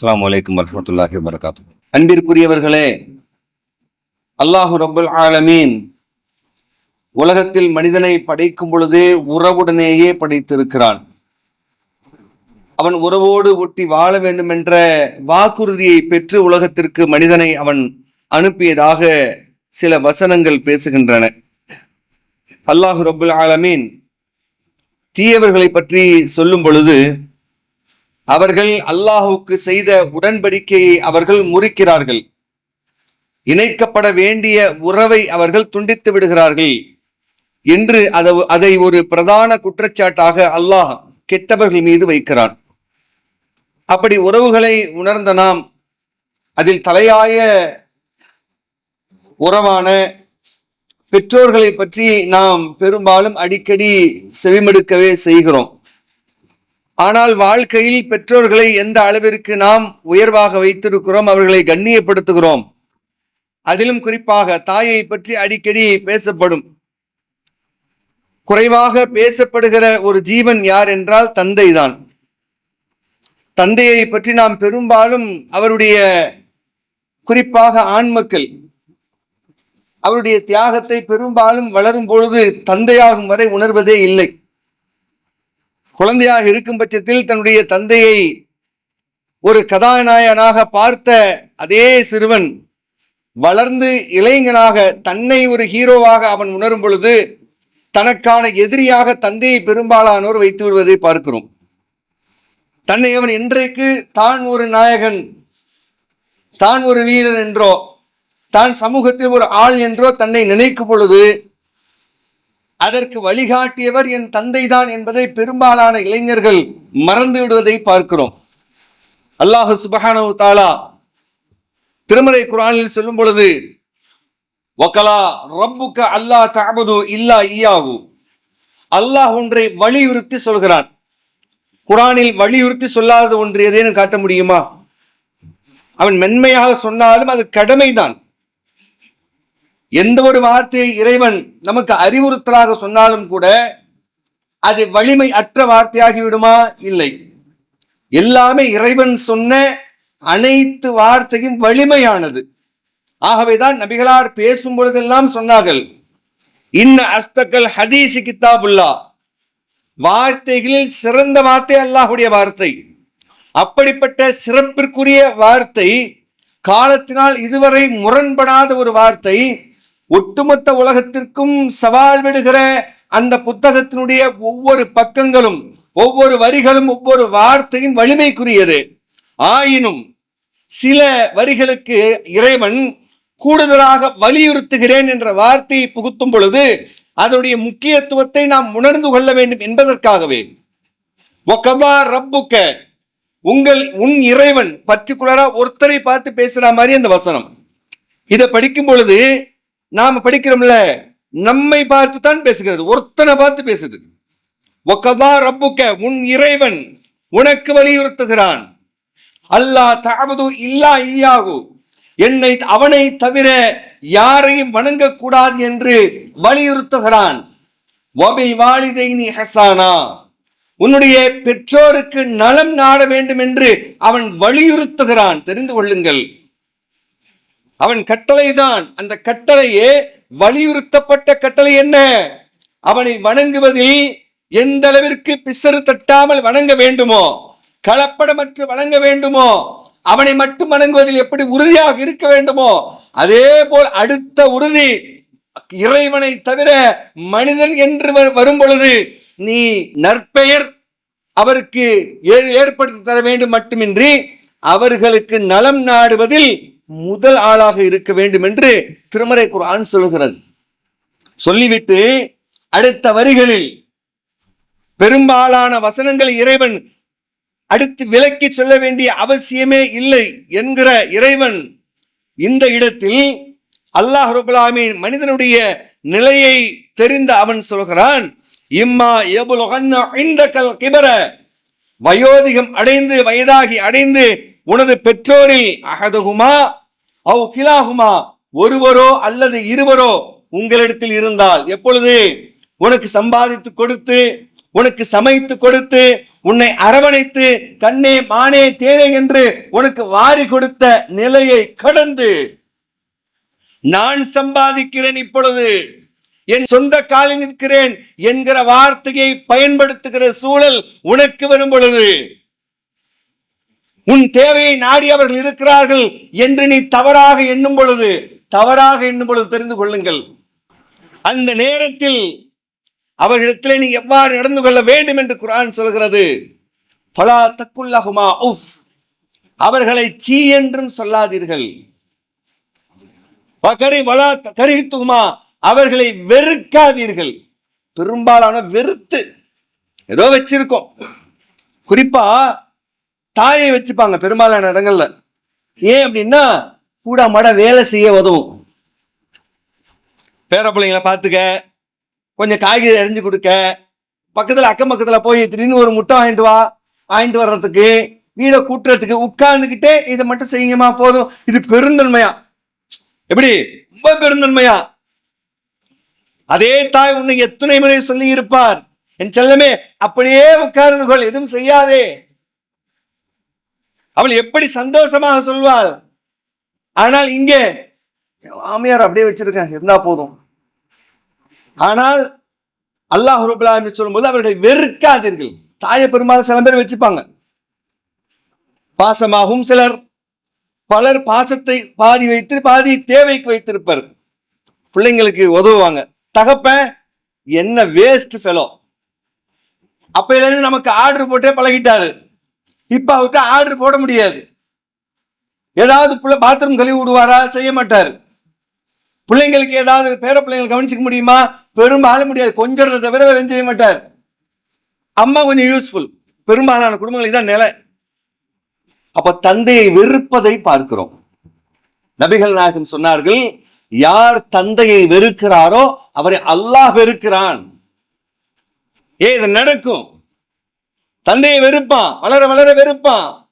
அஸ்லாம் வலைக்கம் வரமத்துல்லாஹி வரகாத்து அன்பிற்குரியவர்களே அல்லாஹு ரபுல் ஆலமீன் உலகத்தில் மனிதனை படைக்கும் பொழுதே உறவுடனேயே படைத்திருக்கிறான். அவன் உறவோடு ஒட்டி வாழ வேண்டும் என்ற வாக்குறுதியை பெற்று உலகத்திற்கு மனிதனை அவன் அனுப்பியதாக சில வசனங்கள் பேசுகின்றன. அல்லாஹு ரபுல் ஆலமீன் தீயவர்களை பற்றி சொல்லும் பொழுது அவர்கள் அல்லாஹுக்கு செய்த உடன்படிக்கையை அவர்கள் முறிக்கிறார்கள். இணைக்கப்பட வேண்டிய உறவை அவர்கள் துண்டித்து விடுகிறார்கள். என்று அதை அதை ஒரு பிரதான குற்றச்சாட்டாக அல்லாஹ் கெட்டவர்கள் மீது வைக்கிறான். அப்படி உறவுகளை உணர்ந்த நாம் அதில் தலையாய உறவான பெற்றோர்களை பற்றி நாம் பெரும்பாலும் அடிக்கடி செவிமடுக்கவே செய்கிறோம். ஆனால் வாழ்க்கையில் பெற்றோர்களை எந்த அளவிற்கு நாம் உயர்வாக வைத்திருக்கிறோம் அவர்களை கண்ணியப்படுத்துகிறோம் அதிலும் குறிப்பாக தாயை பற்றி அடிக்கடி பேசப்படும். குறைவாக பேசப்படுகிற ஒரு ஜீவன் யார் என்றால் தந்தைதான். தந்தையை பற்றி நாம் பெரும்பாலும் அவருடைய குறிப்பாக ஆண் மக்கள் அவருடைய தியாகத்தை பெரும்பாலும் வளரும் பொழுது தந்தையாகும் வரை உணர்வதே இல்லை. குழந்தையாக இருக்கும் பட்சத்தில் தன்னுடைய தந்தையை ஒரு கதாநாயகனாக பார்த்த அதே சிறுவன் வளர்ந்து இளைஞனாக தன்னை ஒரு ஹீரோவாக அவன் உணரும் பொழுது தனக்கான எதிரியாக தந்தையை பெரும்பாலானோர் வைத்து விடுவதை பார்க்கிறோம். தன்னை அவன் இன்றைக்கு தான் ஒரு நாயகன் தான் ஒரு வீரன் என்றோ தான் சமூகத்தில் ஒரு ஆள் என்றோ தன்னை நினைக்கும் பொழுது அதற்கு வழிகாட்டியவர் என் தந்தைதான் என்பதை பெரும்பாலான இளைஞர்கள் மறந்து விடுவதை பார்க்கிறோம். அல்லாஹு சுபஹானவு தாலா திருமறை குரானில் சொல்லும் பொழுது ஒக்கலா ரப்புக்க அல்லாஹ் தஅபுது இல்லா ஈயாவு அல்லாஹ் ஒன்றை வலியுறுத்தி சொல்கிறான். குரானில் வலியுறுத்தி சொல்லாத ஒன்று ஏதேனும் காட்ட முடியுமா? அவன் மென்மையாக சொன்னாலும் அது கடமைதான். எந்த ஒரு வார்த்தையை இறைவன் நமக்கு அறிவுறுத்தலாக சொன்னாலும் கூட அது வலிமை அற்ற வார்த்தையாகி விடுமா? இல்லை. எல்லாமே இறைவன் சொன்ன அனைத்து வார்த்தையும் வலிமையானது. ஆகவேதான் நபிகளார் பேசும் பொழுதெல்லாம் சொன்னார்கள் இன்ன அஸ்தக்கல் ஹதீஸ் கித்தாபுல்லா. வார்த்தைகளில் சிறந்த வார்த்தை அல்லாஹுடைய வார்த்தை. அப்படிப்பட்ட சிறப்பிற்குரிய வார்த்தை காலத்தினால் இதுவரை முரண்படாத ஒரு வார்த்தை ஒட்டுமொத்த உலகத்திற்கும் சவால் விடுகிற அந்த புத்தகத்தினுடைய ஒவ்வொரு பக்கங்களும் ஒவ்வொரு வரிகளும் ஒவ்வொரு வார்த்தையும் வலிமைக்குரியது. ஆயினும் சில வரிகளுக்கு இறைவன் கூடுதலாக வலியுறுத்துகிறேன் என்ற வார்த்தையை புகுத்தும் பொழுது அதனுடைய முக்கியத்துவத்தை நாம் உணர்ந்து கொள்ள வேண்டும் என்பதற்காகவே. ரப்புக்க உங்கள் உன் இறைவன் பர்டிகுலரா ஒருத்தரை பார்த்து பேசுற மாதிரி அந்த வசனம். இதை படிக்கும் பொழுது நாம படிக்கிறோம்ல நம்மை பார்த்து தான் பேசுகிறது. ஒருத்தனை பார்த்து பேசுது. ஒக்கதா ரப்புக்க உன் இறைவன் உனக்கு வலியுறுத்துகிறான். அல்லாஹ் தகவது இல்லா ஐயாகு என்னை அவனை தவிர யாரையும் வணங்கக்கூடாது என்று வலியுறுத்துகிறான். ஹசானா. உன்னுடைய பெற்றோருக்கு நலம் நாட வேண்டும் என்று அவன் வலியுறுத்துகிறான். தெரிந்து கொள்ளுங்கள். அவன் கட்டளைதான். அந்த கட்டளையே வலியுறுத்தப்பட்ட கட்டளை என்ன? அவனை வணங்குவதில் எந்த அளவிற்கு பிசறு தட்டாமல் வணங்க வேண்டுமோ கலப்படமற்று வணங்க வேண்டுமோ அவனை மட்டும் வணங்குவதில் எப்படி உறுதியாக இருக்க வேண்டுமோ அதே போல் அடுத்த உறுதி இறைவனை தவிர மனிதன் என்று வரும் பொழுது நீ நற்பெயர் அவருக்கு ஏ- ஏற்படுத்தி தர வேண்டும் மட்டுமின்றி அவர்களுக்கு நலம் நாடுவதில் முதல் ஆளாக இருக்க வேண்டும் என்று திருமறை குரான் சொல்கிறது. சொல்லிவிட்டு அடுத்த வரிகளில் பெரும்பாலான வசனங்கள் இறைவன் அடுத்து விலக்கி சொல்ல வேண்டிய அவசியமே இல்லை என்கிற இறைவன் இந்த இடத்தில் அல்லாஹ் ரபுல் மனிதனுடைய நிலையை தெரிந்த அவன் சொல்கிறான் இம்மா எபுலகன்ன கிபர. வயோதிகம் அடைந்து வயதாகி அடைந்து உனது பெற்றோரில் அகதுகுமா அவ் கிலாகுமா ஒருவரோ அல்லது இருவரோ உங்களிடத்தில் இருந்தால் எப்பொழுது? உனக்கு சம்பாதித்து கொடுத்து உனக்கு சமைத்து கொடுத்து உன்னை அரவணைத்து கண்ணே மானே தேனே என்று உனக்கு வாரி கொடுத்த நிலையை கடந்து நான் சம்பாதிக்கிறேன் இப்பொழுது. என் சொந்த காலில் நிற்கிறேன் என்கிற வார்த்தையை பயன்படுத்துகிற சூழல் உனக்கு வரும் பொழுது. உன் தேவையை நாடி அவர்கள் இருக்கிறார்கள் என்று நீ தவறாக எண்ணும் பொழுது தவறாக எண்ணும் பொழுது தெரிந்து கொள்ளுங்கள். அந்த நேரத்தில் அவர்களிடத்திலே நீ எவ்வாறு நடந்து கொள்ள வேண்டும் என்று குரான் சொல்கிறது. பலா தக்குல்லகுமா உஃப். அவர்களை சீ என்றும் சொல்லாதீர்கள். வலா கரித்துமா அவர்களை வெறுக்காதீர்கள். பெரும்பாலான வெறுத்து ஏதோ வச்சிருக்கோம். குறிப்பா தாயை வச்சுப்பாங்க பெரும்பாலான இடங்கள்ல. ஏன் அப்படின்னா கூட மட வேலை செய்ய உதவும். பேர பிள்ளைங்களை பார்த்துக்க கொஞ்சம் காய்கறி அரிஞ்சு கொடுக்க பக்கத்தில் அக்கம் பக்கத்தில் போய் திடீர்னு ஒரு முட்டை வாங்கிட்டு வா வாங்கிட்டு வர்றதுக்கு வீடை கூட்டுறதுக்கு உட்கார்ந்துக்கிட்டே இதை மட்டும் செய்யுமா போதும். இது பெருந்தன்மையா? எப்படி? ரொம்ப பெருந்தன்மையா? அதே தாய் உன்னை எத்தனை முறை சொல்லி இருப்பார் என் செல்லமே அப்படியே உட்கார்ந்து கொள் எதுவும் செய்யாதே. அவள் எப்படி சந்தோஷமாக சொல்வாள்? ஆனால் இங்கே என் மாமியார் அப்படியே வச்சிருக்கேன் இருந்தா போதும். ஆனால் அல்லாஹ் ரூபலா என்று சொல்லும்போது அவர்களை வெறுக்காதீர்கள். தாயை பெருமாள் சில பேர் வச்சுப்பாங்க. பாசமாகவும் சிலர். பலர் பாசத்தை பாதி வைத்து பாதி தேவைக்கு வைத்திருப்பார். பிள்ளைங்களுக்கு உதவுவாங்க. தகப்பன் என்ன வேஸ்ட் ஃபெலோ அப்பையிலேருந்து நமக்கு ஆர்டர் போட்டே பழகிட்டாரு. இப்ப அவர்கிட்ட ஆர்டர் போட முடியாது. ஏதாவது பிள்ளை பாத்ரூம் கழுவி விடுவாரா? செய்ய மாட்டார். பிள்ளைங்களுக்கு ஏதாவது பேர பிள்ளைங்களை கவனிச்சுக்க முடியுமா? பெரும்பாலும் முடியாது. கொஞ்சம் தவிர வேலை எதுவும் செய்ய மாட்டார். அம்மா கொஞ்சம் யூஸ்ஃபுல் பெரும்பாலான குடும்பங்களுக்கு தான் நிலை. அப்ப தந்தையை வெறுப்பதை பார்க்கிறோம். நபிகள் நாயகம் சொன்னார்கள் யார் தந்தையை வெறுக்கிறாரோ அவரை அல்லாஹ் வெறுக்கிறான். ஏ இது நடக்கும்? தந்தையை வெறுப்பான் வளர வளர வெறுப்பான்.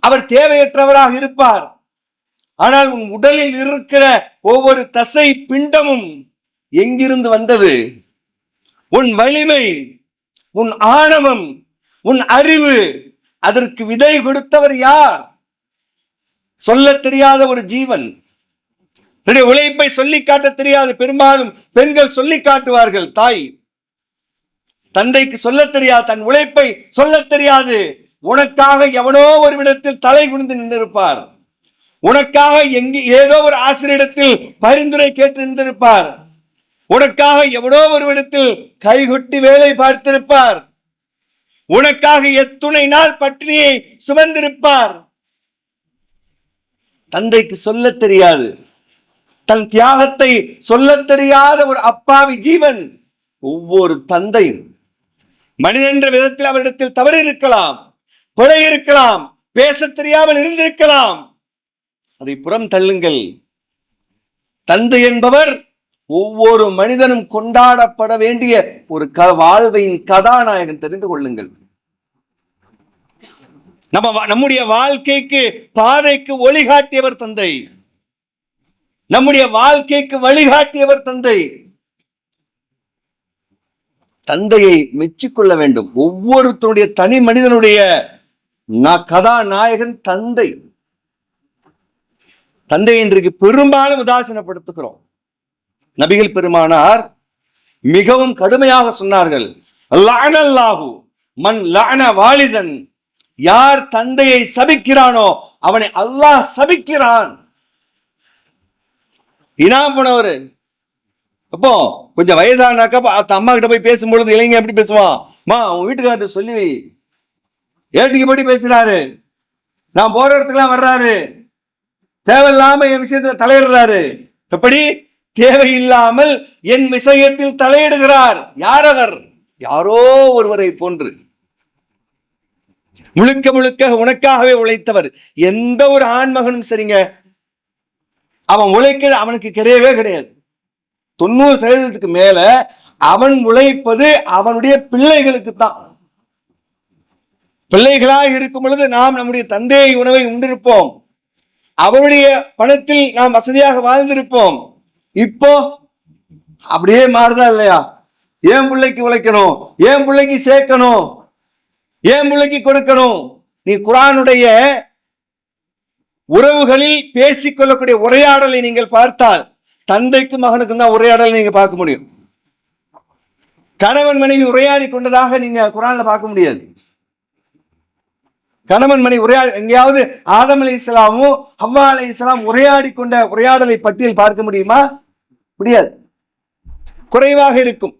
அவர் தேவையற்றவராக இருப்பார். ஆனால் உன் உடலில் இருக்கிற ஒவ்வொரு தசை பிண்டமும் எங்கிருந்து வந்தது? உன் வலிமை உன் ஆணவம் உன் அறிவு அதற்கு விதை கொடுத்தவர் யார்? சொல்லத் தெரியாத ஒரு ஜீவன். தன்னுடைய உழைப்பை சொல்லி காட்ட தெரியாது. பெரும்பாலும் பெண்கள் சொல்லி காட்டுவார்கள் தாய் தந்தைக்கு சொல்லத் தெரியாது தன் உழைப்பை சொல்லத் தெரியாது. உனக்காக எவனோ ஒரு விடத்தில் தலை குனிந்து நின்றிருப்பார். உனக்காக எங்கே ஏதோ ஒரு ஆசிரியரிடத்தில் பரிந்துரை கேட்டு நின்றிருப்பார். உனக்காக எவனோ ஒரு இடத்தில் கைகொட்டி வேலை பார்த்திருப்பார். உனக்காக எத்துணை நாள் பட்டினியை சுமந்திருப்பார். தந்தைக்கு சொல்லத் தெரியாது. தன் தியாகத்தை சொல்லத் தெரியாத ஒரு அப்பாவி ஜீவன் ஒவ்வொரு தந்தையும் மனிதன்ற என்ற விதத்தில் அவரிடத்தில் தவறு இருக்கலாம் கொலை இருக்கலாம் பேச தெரியாமல் இருந்திருக்கலாம். அதை புறம் தள்ளுங்கள். தந்தை என்பவர் ஒவ்வொரு மனிதனும் கொண்டாடப்பட வேண்டிய ஒரு க வாழ்வையின் கதாநாயகன் தெரிந்து கொள்ளுங்கள். நம்ம வா- நம்முடைய வாழ்க்கைக்கு பாதைக்கு ஒளிகாட்டியவர் தந்தை. நம்முடைய வாழ்க்கைக்கு வழிகாட்டியவர் தந்தை. தந்தையை மெச்சிக்கொள்ள வேண்டும். ஒவ்வொருத்தருடைய தனி மனிதனுடைய நான் கதாநாயகன் தந்தை. தந்தை இன்றைக்கு பெரும்பாலும் உதாசீனப்படுத்துகிறோம். நபிகள் பெருமானார் மிகவும் கடுமையாக சொன்னார்கள். லானல்லாஹு மன் லான வாலிதன். யார் தந்தையை சபிக்கிறானோ அவனை அல்லாஹ் சபிக்கிறான். இனாம் போனவர் அப்போ கொஞ்சம் வயசானாக்கா அந்த அம்மா கிட்ட போய் பேசும்பொழுது இளைஞன் எப்படி பேசுவான்? மா உன் வீட்டுக்காரர்ட்ட சொல்லி வை. ஏட்டுக்கு படி பேசுறாரு. நான் போற இடத்துக்குலாம் வர்றாரு. தேவையில்லாம என் விஷயத்துல தலையிடுறாரு. எப்படி? தேவையில்லாமல் என் விஷயத்தில் தலையிடுகிறார். யார் அவர் யாரோ ஒருவரை போன்று. முழுக்க முழுக்க உனக்காகவே உழைத்தவர். எந்த ஒரு ஆண்மகனும் சரிங்க. அவன் உழைக்கிறது அவனுக்கு கிடையவே கிடையாது. தொண்ணூறு சதவீதத்துக்கு மேல அவன் உழைப்பது அவனுடைய பிள்ளைகளுக்கு தான். பிள்ளைகளாக இருக்கும் பொழுது நாம் நம்முடைய தந்தையை உணவை உண்டிருப்போம். அவருடைய பணத்தில் நாம் வசதியாக வாழ்ந்திருப்போம். இப்போ அப்படியே மாறுதா இல்லையா? ஏன் பிள்ளைக்கு உழைக்கணும்? ஏன் பிள்ளைக்கு சேர்க்கணும்? ஏன் பிள்ளைக்கு கொடுக்கணும்? நீ குரானுடைய உறவுகளில் பேசிக்கொள்ளக்கூடிய உரையாடலை நீங்கள் பார்த்தால் தந்தைக்கு மகனுக்கும் தான் உரையாடலை நீங்க பார்க்க முடியும். கணவன் மனைவி உரையாடி கொண்டதாக நீங்க குரான்ல பார்க்க முடியாது. கணவன் மனைவி உரையாடி எங்கேயாவது ஆதம் அலி இஸ்லாமும் ஹவ்வா அலை இஸ்லாம் உரையாடி கொண்ட உரையாடலை பட்டியல் பார்க்க முடியுமா? முடியாது. குறைவாக இருக்கும்.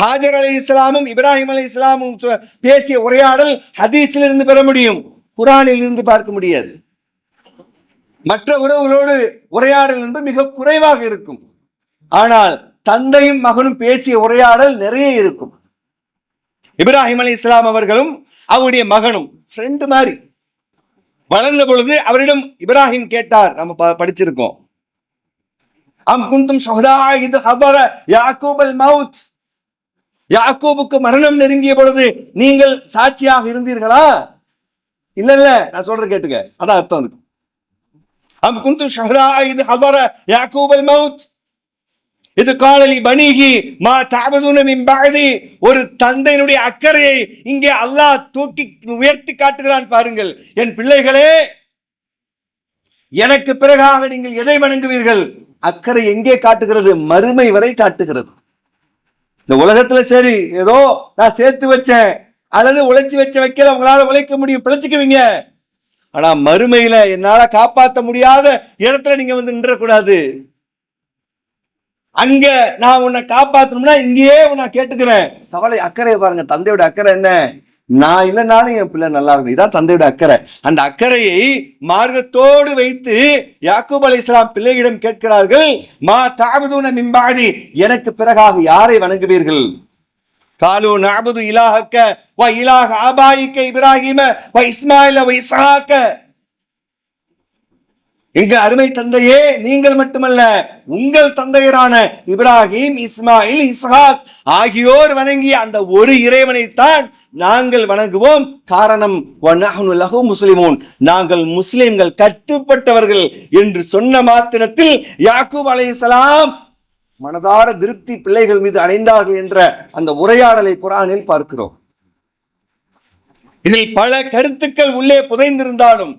ஹாஜர் அலை இஸ்லாமும் இப்ராஹிம் அலை இஸ்லாமும் பேசிய உரையாடல் ஹதீஸில் இருந்து பெற முடியும். குரானில் இருந்து பார்க்க முடியாது. மற்ற உறவுகளோடு உரையாடல் என்பது மிக குறைவாக இருக்கும். ஆனால் தந்தையும் மகனும் பேசிய உரையாடல் நிறைய இருக்கும். இப்ராஹிம் அலி இஸ்லாம் அவர்களும் அவருடைய மகனும் ஃப்ரெண்டு மாதிரி. வளர்ந்த பொழுது அவரிடம் இப்ராஹிம் கேட்டார் நம்ம ப- படிச்சிருக்கோம். அம் குந்தும் இது ஹபர யாக்கூப் மவுத். யாக்கூபுக்கு மரணம் நெருங்கிய பொழுது நீங்கள் சாட்சியாக இருந்தீர்களா? இல்ல இல்ல நான் சொல்றேன் கேட்டுங்க அதான் அர்த்தம் அதுக்கு. أم كنتم شهداء இது حضر يعقوب الموت؟ மவுத் இது காலலி வணிகி மா தாபதுன மின் ஒரு தந்தையினுடைய அக்கறையை இங்கே அல்லாஹ் தூக்கி உயர்த்தி காட்டுகிறான் பாருங்கள். என் பிள்ளைகளே எனக்கு பிறகாக நீங்கள் எதை வணங்குவீர்கள்? அக்கறை எங்கே காட்டுகிறது? மறுமை வரை காட்டுகிறது. இந்த உலகத்துல சரி ஏதோ நான் சேர்த்து வச்சேன். அல்லது உழைச்சி வச்ச வைக்கல உங்களால உழைக்க முடியும். பிழைச்சிக்குவீங்க. ஆனா மறுமையில என்னால காப்பாற்ற முடியாத இடத்துல நீங்க வந்து நின்றக்கூடாது. அங்க நான் உன்னை காப்பாத்தணும்னா இங்கேயே உன்னை கேட்டுக்கிறேன். கவலை அக்கறையை பாருங்க தந்தையோட அக்கறை என்ன? நான் இல்லைனாலும் என் பிள்ளை நல்லா இருக்கும் இதான் தந்தையோட அக்கறை. அந்த அக்கறையை மார்க்கத்தோடு வைத்து யாக்கூப் அலி இஸ்லாம் பிள்ளையிடம் கேட்கிறார்கள் மா தாபதுன மிம்பாதி எனக்கு பிறகாக யாரை வணங்குவீர்கள்? காலு நாபது இலாஹக்க வ இலாஹ ஆபாயிக்க இப்ராஹிம வ இஸ்மாயில எங்க அருமை தந்தையே நீங்கள் மட்டுமல்ல உங்கள் தந்தையரான இப்ராஹிம் இஸ்மாயில் இஸ்ஹாக் ஆகியோர் வணங்கிய அந்த ஒரு இறைவனைத்தான் நாங்கள் வணங்குவோம். காரணம் முஸ்லிமோன். நாங்கள் முஸ்லிம்கள் கட்டுப்பட்டவர்கள் என்று சொன்ன மாத்திரத்தில் யாக்கூப் அலைஹிஸ்ஸலாம் மனதார திருப்தி பிள்ளைகள் மீது அடைந்தார்கள் என்ற அந்த உரையாடலை குரானில் பார்க்கிறோம். இதில் பல கருத்துக்கள் உள்ளே புதைந்திருந்தாலும்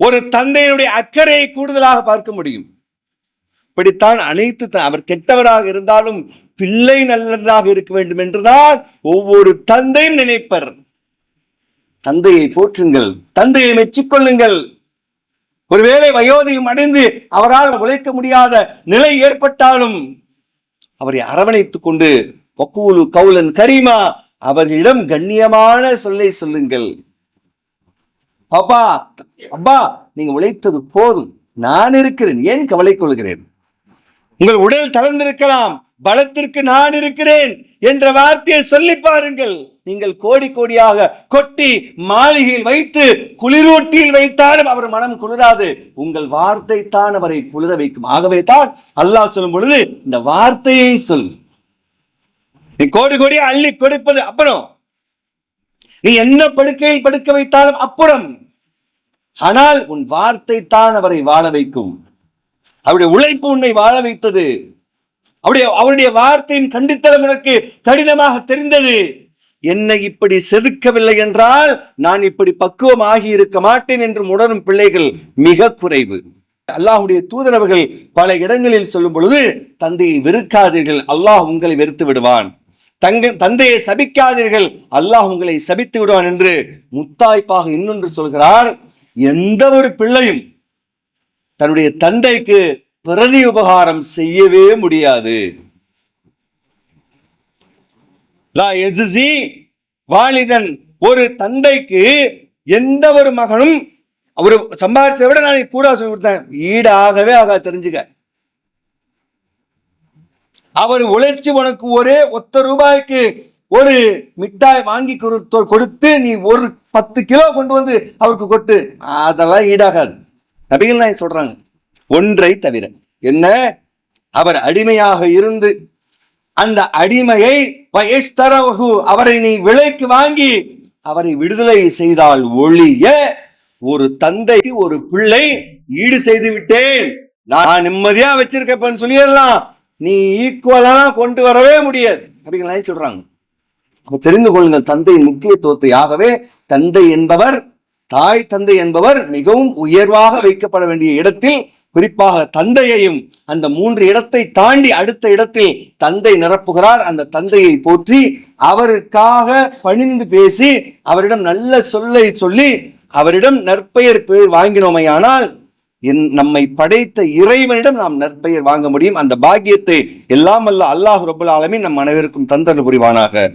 ஒரு தந்தையினுடைய அக்கறையை கூடுதலாக பார்க்க முடியும். இப்படித்தான் அனைத்து அவர் கெட்டவராக இருந்தாலும் பிள்ளை நல்லவராக இருக்க வேண்டும் என்றுதான் ஒவ்வொரு தந்தையும் நினைப்பர். தந்தையை போற்றுங்கள் தந்தையை மெச்சிக்கொள்ளுங்கள். ஒருவேளை வயோதிகம் அடைந்து அவரால் உழைக்க முடியாத நிலை ஏற்பட்டாலும் அவரை அரவணைத்துக் கொண்டு கவுலன் கரீமா அவர்களிடம் கண்ணியமான சொல்லை சொல்லுங்கள். அப்பா அப்பா நீங்க உழைத்தது போதும். நான் இருக்கிறேன். ஏன் கவலை கொள்கிறேன்? உங்கள் உடல் தளர்ந்திருக்கலாம். பலத்திற்கு நான் இருக்கிறேன் என்ற வார்த்தையை சொல்லி பாருங்கள். நீங்கள் கோடி கோடியாக கொட்டி மாளிகையில் வைத்து குளிரூட்டியில் வைத்தாலும் அவர் மனம் குளிராது. உங்கள் வார்த்தை தான் அவரை குளிர வைக்கும். ஆகவே தான் அல்லாஹ் சொல்லும் பொழுது இந்த வார்த்தையை சொல். நீ கோடி கோடி அள்ளி கொடுப்பது அப்புறம். நீ என்ன படுக்கையில் படுக்க வைத்தாலும் அப்புறம். ஆனால் உன் வார்த்தை தான் அவரை வாழ வைக்கும். அவருடைய உழைப்பு உன்னை வாழ வைத்தது. அவருடைய அவருடைய வார்த்தையின் கண்டித்தலம் உனக்கு கடினமாக தெரிந்தது. என்னை இப்படி செதுக்கவில்லை என்றால் நான் இப்படி பக்குவம் ஆகி இருக்க மாட்டேன் என்று உணரும் பிள்ளைகள் மிக குறைவு. அல்லாஹுடைய தூதரவர்கள் பல இடங்களில் சொல்லும் பொழுது தந்தையை வெறுக்காதீர்கள் அல்லாஹ் உங்களை வெறுத்து விடுவான். தங்க தந்தையை சபிக்காதீர்கள். அல்லாஹ் உங்களை சபித்து விடுவான் என்று முத்தாய்ப்பாக இன்னொன்று சொல்கிறார். எந்த ஒரு பிள்ளையும் தன்னுடைய தந்தைக்கு பிரதி உபகாரம் செய்யவே முடியாது. லா வாலிதன் ஒரு தந்தைக்கு எந்த ஒரு மகனும் அவர் சம்பாதிச்சதை விட நான் கூட சொல்லி கொடுத்தேன். ஈடாகவே ஆக தெரிஞ்சுக்க. அவர் உழைச்சி உனக்கு ஒரே ஒத்த ரூபாய்க்கு ஒரு மிட்டாய் வாங்கி கொடுத்து கொடுத்து நீ ஒரு பத்து கிலோ கொண்டு வந்து அவருக்கு கொட்டு. அதெல்லாம் ஈடாகாது. நபிகள் நாய் சொல்றாங்க ஒன்றை தவிர. என்ன? அவர் அடிமையாக இருந்து அந்த அடிமையை வயஸ்தரவகு அவரை நீ விலைக்கு வாங்கி அவரை விடுதலை செய்தால் ஒழிய ஒரு தந்தை ஒரு பிள்ளை ஈடு செய்து விட்டேன். நான் நிம்மதியா வச்சிருக்கப்பன்னு சொல்லிடலாம். நீ ஈக்குவலா கொண்டு வரவே முடியாது. அப்படிங்கிற சொல்றாங்க. தெரிந்து கொள்ளுங்கள் தந்தையின் முக்கியத்துவத்தை ஆகவே தந்தை என்பவர் தாய் தந்தை என்பவர் மிகவும் உயர்வாக வைக்கப்பட வேண்டிய இடத்தில் குறிப்பாக தந்தையையும் அந்த மூன்று இடத்தை தாண்டி அடுத்த இடத்தில் தந்தை நிரப்புகிறார். அந்த தந்தையை போற்றி அவருக்காக பணிந்து பேசி அவரிடம் நல்ல சொல்லை சொல்லி அவரிடம் நற்பெயர் பெயர் வாங்கினோமையானால் நம்மை படைத்த இறைவனிடம் நாம் நற்பெயர் வாங்க முடியும். அந்த பாக்கியத்தை எல்லாம் அல்ல அல்லாஹ் ரபுல் ஆலமீன் நம் அனைவருக்கும் தந்தல் புரிவானாக.